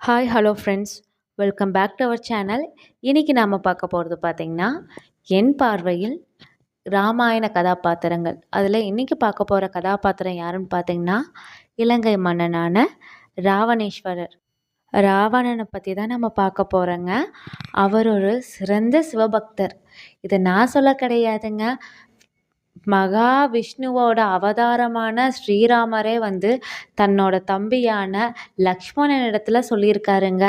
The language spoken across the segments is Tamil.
Hi hello friends welcome back to our channel இன்றைக்கி நாம் பார்க்க போகிறது பார்த்திங்கன்னா என் பார்வையில் ராமாயண கதாபாத்திரங்கள். அதில் இன்றைக்கி பார்க்க போகிற கதாபாத்திரம் யாருன்னு பார்த்திங்கன்னா இலங்கை மன்னனான ராவணேஸ்வரர். ராவணனை பற்றி தான் நம்ம பார்க்க போகிறோங்க அவர் ஒரு சிறந்த சிவபக்தர். இதை நான் சொல்ல கிடையாதுங்க. மகாவிஷ்ணுவோட அவதாரமான ஸ்ரீராமரே வந்து தன்னோட தம்பியான லக்ஷ்மணனிடத்துல சொல்லியிருக்காருங்க.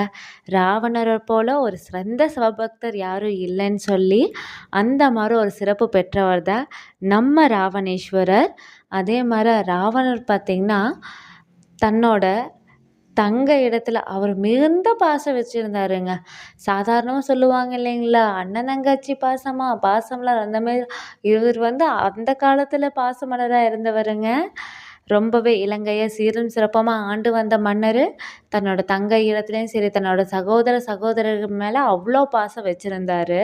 ராவணரை போல் ஒரு சிறந்த சிவபக்தர் யாரும் இல்லைன்னு சொல்லி அந்த மாதிரி ஒரு சிறப்பு பெற்றவர் தான் நம்ம ராவணேஸ்வரர். அதே மாதிரி ராவணர் பார்த்திங்கன்னா தன்னோட தங்க இடத்துல அவர் மிகுந்த பாசம் வச்சுருந்தாருங்க. சாதாரணமாக சொல்லுவாங்க இல்லைங்களா? அண்ணன் தங்கச்சி பாசமா? பாசம்லாம் அந்த மாதிரி இவர் வந்து அந்த காலத்தில் பாசமலராக இருந்தவருங்க. ரொம்பவே இலங்கையை சீரும் சிறப்பமாக ஆண்டு வந்த மன்னர். தன்னோட தங்க இடத்துலையும் சரி தன்னோட சகோதர சகோதரர்கள் மேலே அவ்வளோ பாசம் வச்சுருந்தாரு.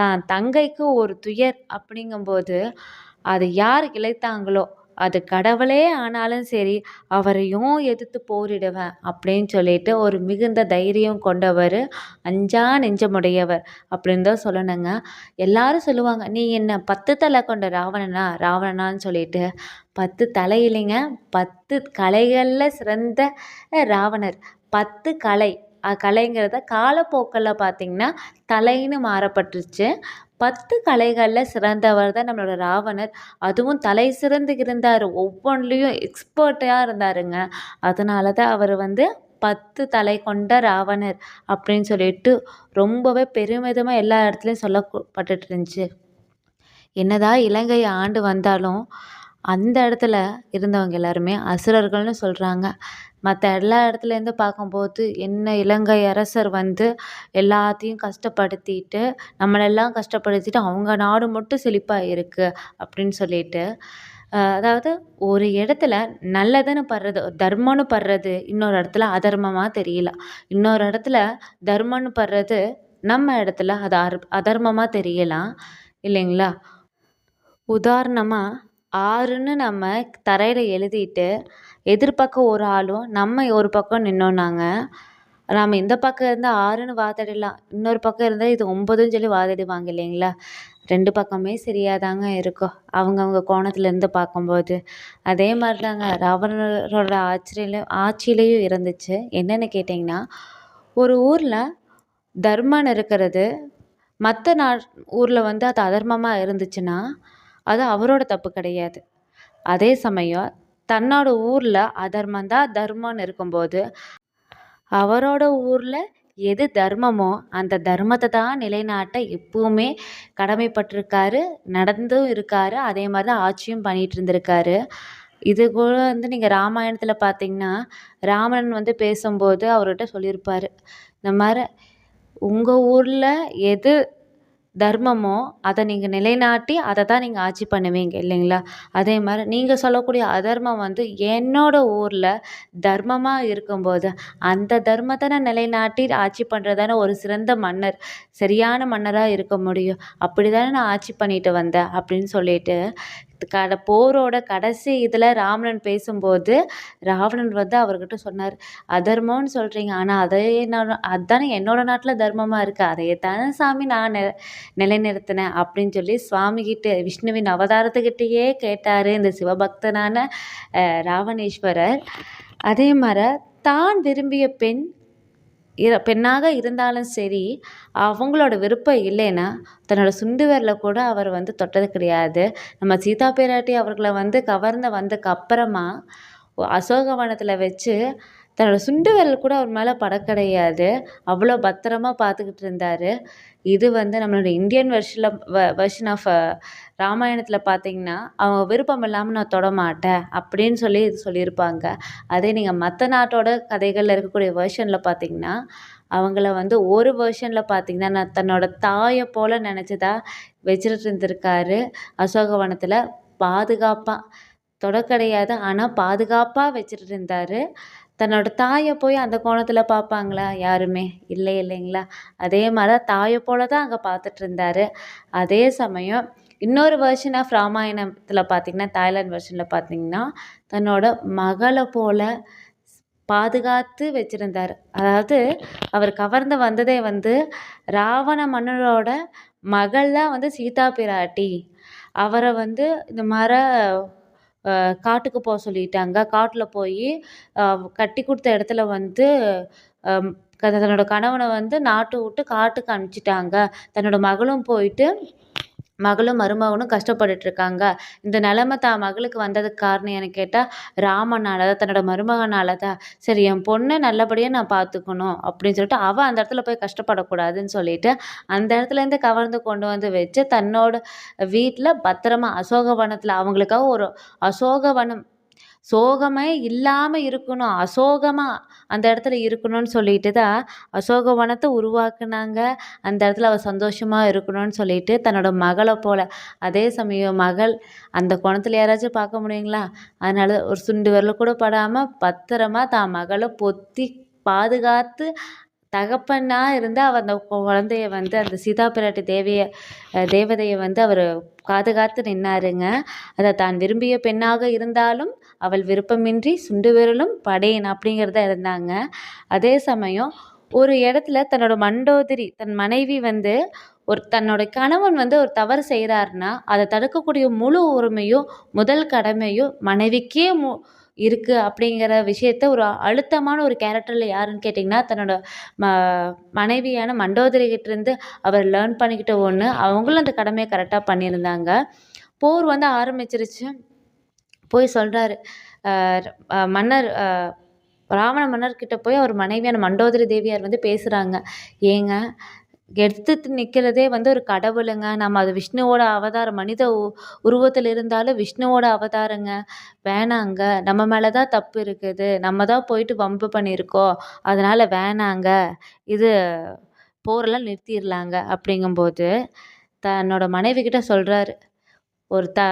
தான் தங்கைக்கு ஒரு துயர் அப்படிங்கும்போது அது யார் இழைத்தாங்களோ அது கடவுளே ஆனாலும் சரி அவரையும் எதிர்த்து போரிடுவேன் அப்படின்னு சொல்லிட்டு ஒரு மிகுந்த தைரியம் கொண்டவர் அஞ்சா நெஞ்சமுடையவர் அப்படின்னு தான் சொல்லணுங்க. எல்லாரும் சொல்லுவாங்க நீ என்ன பத்து தலை கொண்ட ராவணனா? ராவணனான்னு சொல்லிட்டு. பத்து தலை இல்லைங்க பத்து கலைகளில் சிறந்த ராவணர். பத்து கலை. கலைங்கிறத காலப்போக்கில் பார்த்திங்கன்னா தலைன்னு மாறப்பட்டுருச்சு. பத்து கலைகளில் சிறந்தவர் தான் நம்மளோட ராவணர். அதுவும் தலை சிறந்து இருந்தார். ஒவ்வொன்றிலையும் எக்ஸ்பர்ட்டாக இருந்தாருங்க. அதனால தான் அவர் வந்து பத்து தலை கொண்ட ராவணர் அப்படின்னு சொல்லிட்டு ரொம்பவே பெருமிதமாக எல்லா இடத்துலையும் சொல்லப்பட்டுட்டு இருந்துச்சு. என்னதான் இலங்கை ஆண்டு வந்தாலும் அந்த இடத்துல இருந்தவங்க எல்லாருமே அசுரர்கள்னு சொல்கிறாங்க மற்ற எல்லா இடத்துலேருந்து பார்க்கும்போது என்ன இலங்கை அரசர் வந்து எல்லாத்தையும் கஷ்டப்படுத்திட்டு நம்மளெல்லாம் கஷ்டப்படுத்திட்டு அவங்க நாடு மட்டும் செழிப்பாக இருக்குது அப்படின்னு சொல்லிட்டு அதாவது ஒரு இடத்துல நல்லதுன்னு படுறது தர்மம்னு படுறது இன்னொரு இடத்துல அதர்மமாக தெரியல. இன்னொரு இடத்துல தர்மம்னு படுறது நம்ம இடத்துல அது அர் அதர்மமாக தெரியலாம். இல்லைங்களா? உதாரணமாக ஆறுன்னு நம்ம தரையில் எழுதிட்டு எதிர்பக்கம் ஒரு ஆளும் நம்ம ஒரு பக்கம் நின்னோன்னாங்க. நாம் இந்த பக்கம் இருந்தால் ஆறுன்னு வாதாடிடலாம் இன்னொரு பக்கம் இருந்தால் இது ஒம்பதுன்னு சொல்லி வாதிடுவாங்க இல்லைங்களா? ரெண்டு பக்கமே சரியாக தாங்க இருக்கும். அவங்கவுங்க கோணத்துலேருந்து பார்க்கும்போது. அதே மாதிரி தாங்க ராவணரோட ஆட்சியிலையும் ஆட்சியிலையும் இருந்துச்சு. என்னென்னு கேட்டிங்கன்னா ஒரு ஊரில் தர்மம் இருக்கிறது. மற்ற நா ஊரில் வந்து அது அதர்மமாக இருந்துச்சுன்னா அது அவரோட தப்பு கிடையாது. அதே சமயம் தன்னோட ஊரில் அதர்மம் தான் தர்மம்னு இருக்கும்போது அவரோட ஊரில் எது தர்மமோ அந்த தர்மத்தை தான் நிலைநாட்ட எப்பவுமே கடமைப்பட்டிருக்காரு நடந்தும் இருக்காரு அதே மாதிரி தான் ஆட்சியும் பண்ணிகிட்டு இருந்திருக்காரு. இது கூட வந்து நீங்கள் ராமாயணத்தில் பார்த்தீங்கன்னா ராமன் வந்து பேசும்போது அவர்கிட்ட சொல்லியிருப்பார். இந்த மாதிரி உங்கள் ஊரில் எது தர்மமோ அதை நீங்கள் நிலைநாட்டி அதை தான் நீங்கள் ஆட்சி பண்ணுவீங்க இல்லைங்களா? அதே மாதிரி நீங்கள் சொல்லக்கூடிய அதர்மம் வந்து என்னோடய ஊரில் தர்மமாக இருக்கும்போது அந்த தர்மத்தை நான் நிலைநாட்டி ஆட்சி பண்ணுறதான ஒரு சிறந்த மன்னர் சரியான மன்னராக இருக்க முடியும். அப்படி தானே நான் ஆட்சி பண்ணிட்டு வந்தேன் அப்படின்னு சொல்லிட்டு கட போரோட கடைசி இதில் ராவணன் பேசும்போது ராவணன் வந்து அவர்கிட்ட சொன்னார் அதர்மம்னு சொல்கிறீங்க ஆனால் அதே என்னோட அதுதானே என்னோட நாட்டில் தர்மமாக இருக்குது அதையே தானே சாமி நான் நெ நிலைநிறுத்தினேன். அப்படின்னு சொல்லி சுவாமிகிட்ட விஷ்ணுவின் அவதாரத்துக்கிட்டேயே கேட்டார் இந்த சிவபக்தனான ராவணேஸ்வரர். அதே மாதிரி தான் விரும்பிய பெண் இர பெண்ணாக இருந்தாலும் சரி அவங்களோட விருப்பம் இல்லைன்னா தன்னோட சுண்டு கூட அவர் வந்து தொட்டது கிடையாது. நம்ம சீதா பிராட்டி அவர்களை வந்து கவர்ந்து வந்ததுக்கு அப்புறமா அசோகவனத்தில் வச்சு தன்னோட சுண்டு விரல் கூட அவர் மேலே பட கிடையாது அவ்வளோ பத்திரமா பார்த்துக்கிட்டு இருந்தார். இது வந்து நம்மளோட இந்தியன் வெர்ஷனில் வ வெர்ஷன் ஆஃப் ராமாயணத்தில் பார்த்தீங்கன்னா அவங்க விருப்பம் இல்லாமல் நான் தொடமாட்டேன் அப்படின்னு சொல்லி இது சொல்லியிருப்பாங்க. அதே நீங்கள் மற்ற நாட்டோட கதைகளில் இருக்கக்கூடிய வெர்ஷனில் பார்த்தீங்கன்னா அவங்கள வந்து ஒரு வெர்ஷனில் பார்த்தீங்கன்னா நான் தன்னோட தாயை போல் நினச்சதா வச்சுட்டு இருந்திருக்காரு அசோகவனத்தில் பாதுகாப்பாக தொட கிடையாது ஆனால் பாதுகாப்பாக வச்சுட்டு இருந்தார் தன்னோட தாயை போய் அந்த கோணத்தில் பார்ப்பாங்களா? யாருமே. இல்லை இல்லைங்களா? அதே மாதிரி தாயை போல தான் அங்கே பார்த்துட்டு இருந்தார் அதே சமயம் இன்னொரு வெர்ஷன் ஆஃப் ராமாயணத்தில் பார்த்திங்கன்னா தாய்லாந்து வெர்ஷனில் பார்த்திங்கன்னா தன்னோட மகளை போல் பாதுகாத்து வச்சுருந்தார். அதாவது அவர் கவர்ந்து வந்ததே வந்து ராவண மன்னரோட மகள் தான் வந்து சீதா பிராட்டி. அவரை வந்து இந்த மாதிரி காட்டுக்கு போக சொல்லிட்டாங்க. காட்டில் போய் கட்டி கொடுத்த இடத்துல வந்து தன்னோட கணவனை வந்து நாட்டை விட்டு காட்டுக்கு அனுப்பிச்சிட்டாங்க. தன்னோட மகளும் போயிட்டு மகளும் மருமகனும் கஷ்டப்பட்டுட்ருக்காங்க. இந்த நிலமை தான் மகளுக்கு வந்ததுக்கு காரணம் என்னன்னு கேட்டால் ராமனால் தான் தன்னோட மருமகனால் தான் சரி என் பொண்ணை நல்லபடியாக நான் பார்த்துக்கணும் அப்படின்னு சொல்லிட்டு அவள் அந்த இடத்துல போய் கஷ்டப்படக்கூடாதுன்னு சொல்லிட்டு அந்த இடத்துலேருந்து கவர்ந்து கொண்டு வந்து வச்சு தன்னோட வீட்டில் பத்திரமா அசோகவனத்தில் அவங்களுக்காக ஒரு அசோகவனம் சோகமே இல்லாமல் இருக்கணும். அசோகமாக அந்த இடத்துல இருக்கணும்னு சொல்லிட்டு தான் அசோகவனத்தை உருவாக்குனாங்க. அந்த இடத்துல அவள் சந்தோஷமாக இருக்கணும்னு சொல்லிட்டு தன்னோட மகளை போல். அதே சமயம் மகள் அந்த குணத்தில் யாராச்சும் பார்க்க முடியுங்களா? அதனால ஒரு சுண்டு விரல் கூட படாமல் பத்திரமா தான் மகளை பொத்தி பாதுகாத்து தகப்பனாக இருந்து அவர் அந்த குழந்தைய வந்து அந்த சீதா பிராட்டி தேவியை தேவதையை வந்து அவர் பாதுகாத்து நின்னாருங்க. அதை தான் விரும்பிய பெண்ணாக இருந்தாலும் அவள் விருப்பமின்றி சுண்டு விரலும் படேன் அப்படிங்கிறத இருந்தாங்க. அதே சமயம் ஒரு இடத்துல தன்னோட மண்டோதிரி தன் மனைவி வந்து ஒரு தன்னோட கணவன் வந்து ஒரு தவறு செய்கிறாருன்னா அதை தடுக்கக்கூடிய முழு உரிமையும் முதல் கடமையும் மனைவிக்கே மு இருக்குது அப்படிங்கிற விஷயத்த ஒரு அழுத்தமான ஒரு கேரக்டரில் யாருன்னு கேட்டிங்கன்னா தன்னோட ம மனைவியான மண்டோதரிகிட்டேருந்து அவர் லேர்ன் பண்ணிக்கிட்ட ஒன்று அவங்களும் அந்த கடமையை கரெக்டாக பண்ணியிருந்தாங்க. போர் வந்து ஆரம்பிச்சிருச்சு. போய் சொல்கிறாரு மன்னர் ராவண மன்னர்கிட்ட போய் அவர் மனைவியான மண்டோதரி தேவியார் வந்து பேசுகிறாங்க ஏங்க எடுத்து நிற்கிறதே வந்து ஒரு கடவுளுங்க. நம்ம அது விஷ்ணுவோட அவதாரம் மனித உ உருவத்தில் இருந்தாலும் விஷ்ணுவோட அவதாரங்க. வேணாங்க. நம்ம மேலே தான் தப்பு இருக்குது. நம்ம தான் போயிட்டு வம்பு பண்ணியிருக்கோம். அதனால் வேணாங்க. இது போரெல்லாம் நிறுத்திடலாங்க அப்படிங்கும்போது தன்னோட மனைவிக்கிட்ட சொல்கிறாரு ஒரு த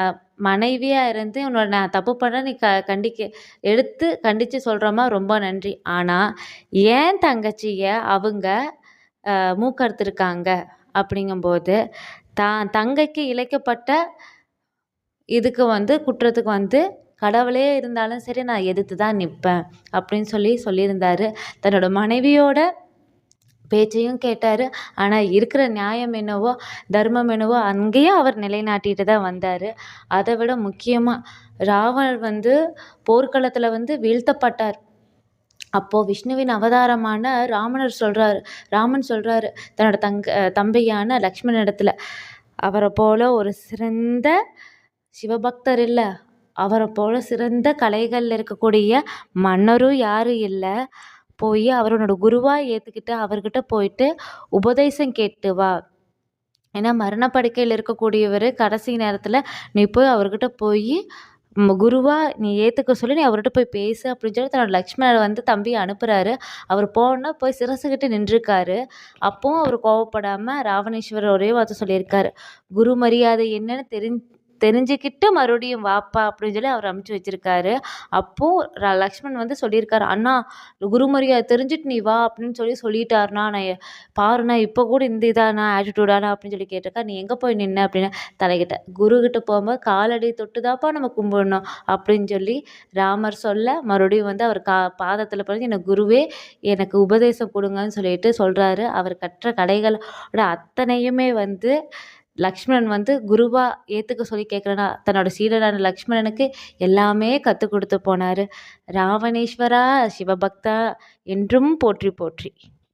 மனைவியாக இருந்து உன்னோட நான் தப்பு பண்ண நீ க கண்டிக்க எடுத்து கண்டித்து சொல்கிறோமா ரொம்ப நன்றி. ஆனால் ஏன் தங்கச்சியை அவங்க மூக்கறுத்துருக்காங்க அப்படிங்கும்போது தான் தங்கைக்கு இழைக்கப்பட்ட இதுக்கு வந்து குற்றத்துக்கு வந்து கடவுளே இருந்தாலும் சரி நான் எதிர்த்து தான் நிற்பேன் அப்படின்னு சொல்லி சொல்லியிருந்தார். தன்னோட மனைவியோட பேச்சையும் கேட்டார். ஆனால் இருக்கிற நியாயம் என்னவோ தர்மம் என்னவோ அங்கேயும் அவர் நிலைநாட்டிட்டு தான் வந்தார். அதை விட முக்கியமாக ராவணர் வந்து போர்க்களத்தில் வந்து வீழ்த்தப்பட்டார். அப்போது விஷ்ணுவின் அவதாரமான ராமனர் சொல்கிறாரு ராமன் சொல்கிறாரு தன்னோட தங்க தம்பியான இடத்துல அவரை போல் ஒரு சிறந்த சிவபக்தர் இல்லை அவரை போல் சிறந்த கலைகளில் இருக்கக்கூடிய மன்னரும் யாரும் இல்லை போய் அவரோட குருவாக ஏற்றுக்கிட்டு அவர்கிட்ட போயிட்டு உபதேசம் கேட்டு வா. ஏன்னா மரணப்படுக்கையில் இருக்கக்கூடியவர் கடைசி நேரத்தில் நீ போய் அவர்கிட்ட போய் நம்ம குருவாக நீ ஏற்றுக்க சொல்லி நீ அவர்கிட்ட போய் பேசு அப்படின்னு சொல்லி தன்னோட லக்ஷ்மணர் வந்து தம்பியை அனுப்புகிறாரு அவர் போனால் போய் சிரசுக்கிட்டு நின்றுருக்காரு. அப்போவும் அவர் கோவப்படாமல் ராவணேஸ்வரர் ஒரே வார்த்தை சொல்லியிருக்காரு. குரு மரியாதை என்னன்னு தெரிஞ்சு தெரிஞ்சுக்கிட்டு மறுபடியும் வாப்பா அப்படின்னு சொல்லி அவர் அமுச்சு வச்சிருக்காரு. அப்போது லக்ஷ்மண் வந்து சொல்லியிருக்காரு அண்ணா குருமரியாதை தெரிஞ்சுட்டு நீ வா அப்படின்னு சொல்லி சொல்லிட்டாருண்ணா நான் பாருண்ணா இப்போ கூட இந்த இதாண்ணா ஆட்டிடியூடானா அப்படின்னு சொல்லி கேட்டிருக்கா நீ எங்கே போய் நின்ன? அப்படின்னு தலைகிட்ட குருக்கிட்ட போகும்போது காலடி தொட்டுதாப்பா நம்ம கும்பிடணும் அப்படின்னு சொல்லி ராமர் சொல்ல மறுபடியும் வந்து அவர் கா பாதத்தில் பிறந்து எனக்கு குருவே எனக்கு உபதேசம் கொடுங்கன்னு சொல்லிட்டு சொல்கிறாரு அவர் கற்ற கடைகளோட அத்தனையுமே வந்து லக்ஷ்மணன் வந்து குருவாக ஏற்றுக்க சொல்லி கேட்குறனா தன்னோட சீடனான லக்ஷ்மணனுக்கு எல்லாமே கற்றுக் கொடுத்து போனார். ராவணேஸ்வரா சிவபக்தா என்றும் போற்றி போற்றி.